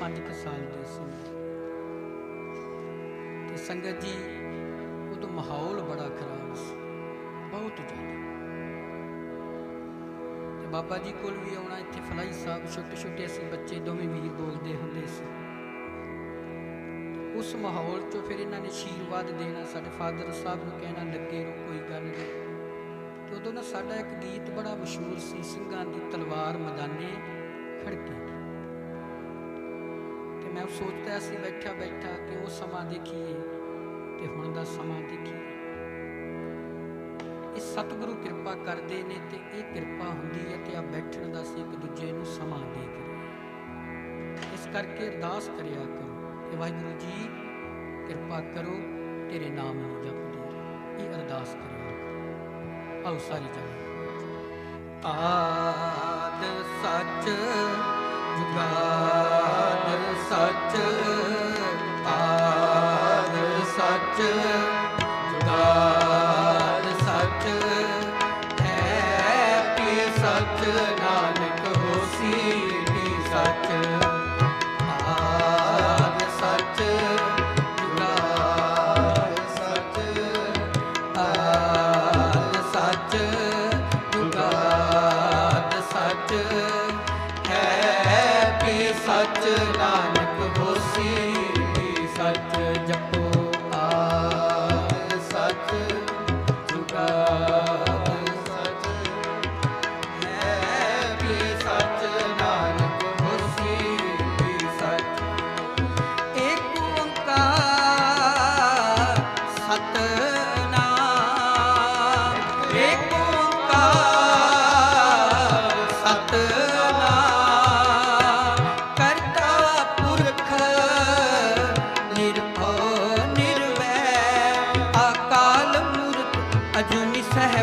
5 ਕੁ ਸਾਲ ਦੇ ਸੀ ਤੇ ਸੰਗਤ ਜੀ, ਉਦੋਂ ਮਾਹੌਲ ਬੜਾ ਖਰਾਬ ਸੀ। ਬਹੁਤ ਜ਼ਿਆਦਾ। ਤੇ ਬਾਬਾ ਜੀ ਕੋਲ ਵੀ ਆਉਣਾ, ਇੱਥੇ ਫਲਾਈ ਸਾਹਿਬ ਛੋਟੇ ਛੋਟੇ ਅਸੀਂ ਬੱਚੇ ਦੋਵੇਂ ਵੀਰ ਬੋਲਦੇ ਹੁੰਦੇ ਸੀ। ਉਸ ਮਾਹੌਲ 'ਚੋਂ ਫਿਰ ਇਹਨਾਂ ਨੇ ਆਸ਼ੀਰਵਾਦ ਦੇਣਾ, ਸਾਡੇ ਫਾਦਰ ਸਾਹਿਬ ਨੂੰ ਕਹਿਣਾ ਲੱਗੇ ਨੂੰ ਕੋਈ ਗੱਲ ਨਹੀਂ। ਤੇ ਉਦੋਂ ਨਾ ਸਾਡਾ ਇੱਕ ਗੀਤ ਬੜਾ ਮਸ਼ਹੂਰ ਸੀ, ਸਿੰਘਾਂ ਦੀ ਤਲਵਾਰ ਮੈਦਾਨੇ ਖੜਕੇ ਮੈਂ ਸੋਚਦਾ ਸੀ, ਬੈਠਾ ਬੈਠਾ ਕਿ ਉਹ ਸਮਾਂ ਦੇਖੀਏ ਤੇ ਹੁਣ ਦਾ ਸਮਾਂ ਦੇਖੀਏ। ਇਹ ਸਤਿਗੁਰੂ ਕਿਰਪਾ ਕਰਦੇ ਨੇ ਤੇ ਇਹ ਕਿਰਪਾ ਹੁੰਦੀ ਹੈ ਤੇ ਆ ਬੈਠਣ ਦਾ ਸੀ ਇੱਕ ਦੂਜੇ ਨੂੰ ਸਮਾਂ ਦੇ ਕੇ ਇਸ ਕਰਕੇ ਅਰਦਾਸ ਕਰਿਆ ਕਰੋ ਕਿ ਵਾਹਿਗੁਰੂ ਜੀ, ਕਿਰਪਾ ਕਰੋ, ਤੇਰੇ ਨਾਮ ਨੂੰ ਜਪਦੇ ਰਹੋ। ਇਹ ਅਰਦਾਸ ਕਰਿਆ ਕਰੋ। ਆਓ ਸਾਰੀ ਜਣੇ। ਆਦ ਸੱਚ ਜੁਗਾਦ ਸੱਚ ਆਦ ਸੱਚ।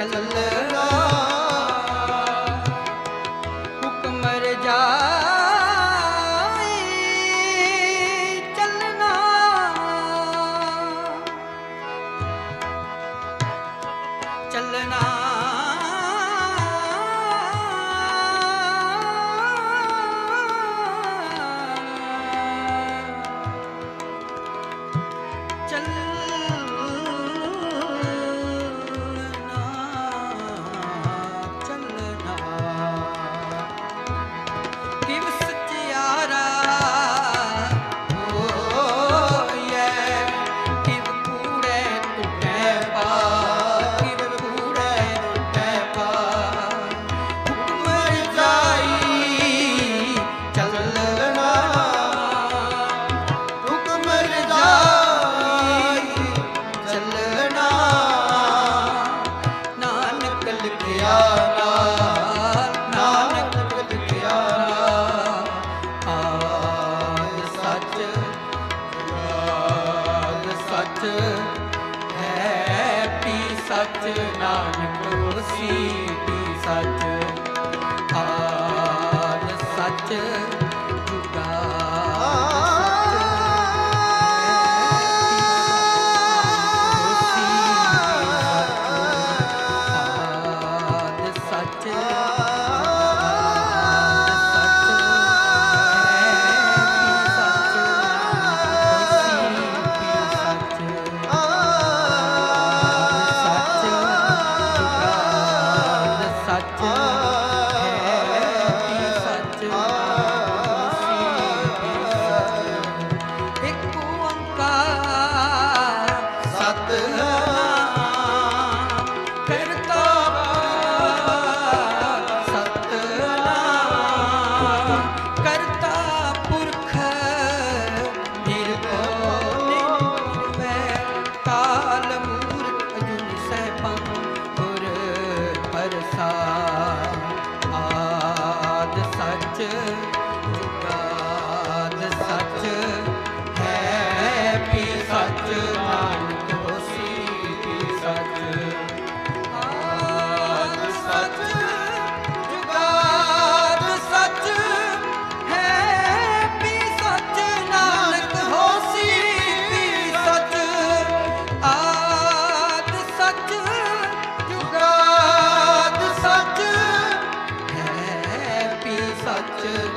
sallallahu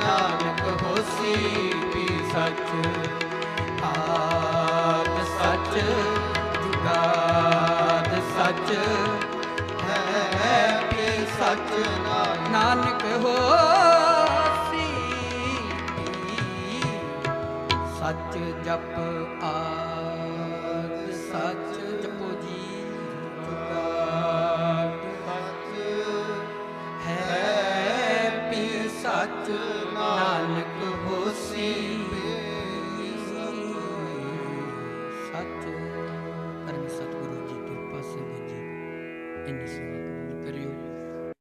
ਨਾਨਕ ਹੋਸੀ ਵੀ ਸੱਚ, ਆਪ ਸੱਚ ਹੈ ਕਿ ਸੱਚ ਨਾਨਕ। ਹੋਸੀ ਸੱਚ, ਜਪ ਆਦ ਸੱਚ